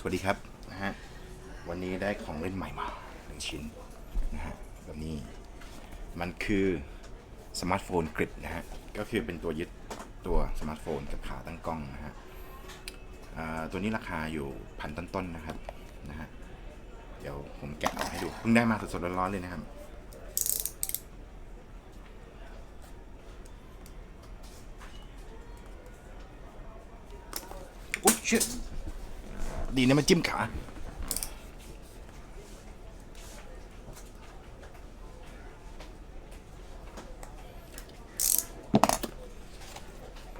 สวัสดีครับนะฮะวันนี้ได้ของเล่นใหม่มาหนึ่งชิ้นนะฮะแบบนี้มันคือสมาร์ทโฟนกริดนะฮะก็คือเป็นตัวยึดตัวสมาร์ทโฟนกับขาตั้งกล้องนะฮะตัวนี้ราคาอยู่พันต้นๆนะครับนะฮะเดี๋ยวผมแกะออกให้ดูเพิ่งได้มาสดๆร้อนๆเลยนะครับอุ๊ยเชิด ดีนะมันจิ้มขา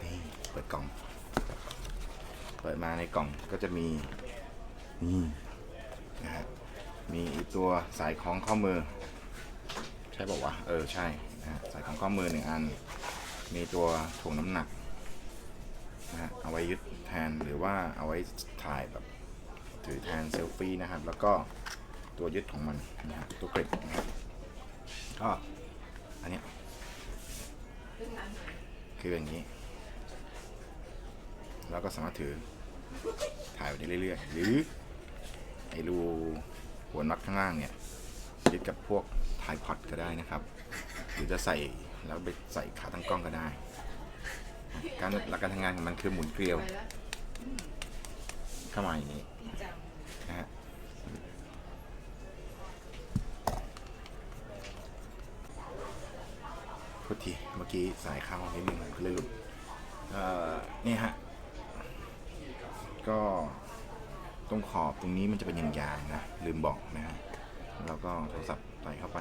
นี่ เปิดกล่อง เปิดมาในกล่องก็จะมี นี่นะฮะ มีตัวสายคล้องข้อมือ ใช่บอกว่าวะเออ ใช่นะฮะสายคล้องข้อมือหนึ่งอัน มีตัวถ่วงน้ำหนักนะฮะเอาไว้ยึดแทนหรือว่าเอาไว้ถ่ายแบบ ถือแทนเซลฟี่นะครับ แล้วก็ตัวยึดของมันนะฮะตัวกริดนะครับก็อันนี้คืออย่างนี้เราก็สามารถถือถ่ายไปได้เรื่อยๆ หรือไอ้รูหัวน็อตข้างล่างเนี่ยยึดกับพวกทายพอดก็ได้นะครับ หรือจะใส่แล้วไปใส่ขาตั้งกล้องก็ได้ การหลักการทำงานของมันคือหมุนเกลียว เข้ามาอย่างนี้นะฮะโทษทีเมื่อกี้สายเข้านิดนึงก็เลยหลุดเอ่อนี่ฮะ ก็ตรงขอบตรงนี้มันจะเป็นยางๆนะ ลืมบอกนะฮะแล้วก็โทรศัพท์ใส่เข้าไป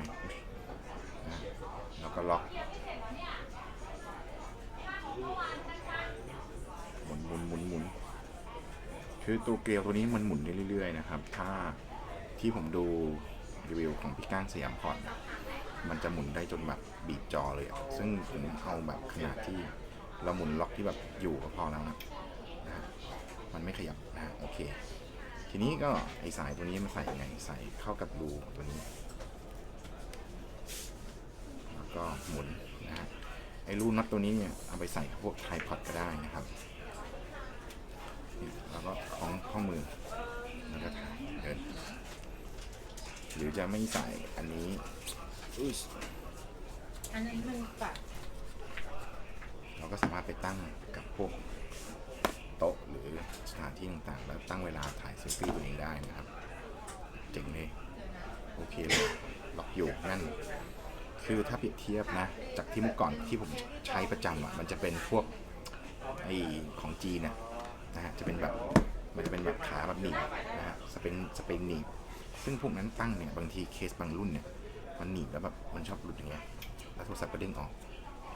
นะแล้วก็ล็อกหมุนหมุนหมุนหมุนคือตัวเกลียวตัวนี้มันหมุนได้เรื่อยๆนะครับ ถ้าที่ผมดูรีวิวของพี่ก้างสยามพอร์ตนะ มันจะหมุนได้จนแบบบีบจอเลยอะซึ่งผมเอาแบบขนาดที่เราหมุนล็อกที่แบบอยู่ก็พอแล้วนะนะฮะมันไม่ขยับนะฮะโอเค ทีนี้ก็ไอสายตัวนี้มันใส่ยังไงใส่เข้ากับรูตัวนี้ แล้วก็หมุนนะฮะไอรูน็อตตัวนี้เนี่ยเอาไปใส่พวกไทพอดก็ได้นะครับแล้วก็คล้องข้อมือแล้วก็ถ่ายเดินหรือจะไม่ใส่อันนี้ อุ๊ยอันนั้นมันปัดเราก็สามารถไปตั้งกับพวกโต๊ะหรือสถานที่ต่างๆ แล้วตั้งเวลาถ่ายเซลฟี่ตัวเองได้นะครับ เจ๋งเลยโอเคเลยล็อกอยู่นั่น คือถ้าเปรียบเทียบนะ จากที่เมื่อก่อนที่ผมใช้ประจำอะ มันจะเป็นพวกไอของจีนนะนะฮะ จะเป็นแบบ มันจะเป็นแบบขาแบบหนีบนะฮะสเปนสเปนหนีบ ซึ่งพวกนั้นตั้งเนี่ย บางทีเคสบางรุ่นเนี่ย มันหนีบแล้วแบบมันชอบหลุดอย่างเงี้ยแล้วโทรศัพท์ก็เด้งออก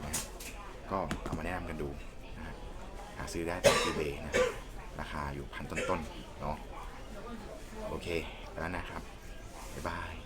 นะฮะก็เอามาแนะนำกันดูนะฮะหาซื้อได้จาก eBay นะราคาอยู่พันต้นๆเนาะโอเคแล้วนะครับบ๊ายบาย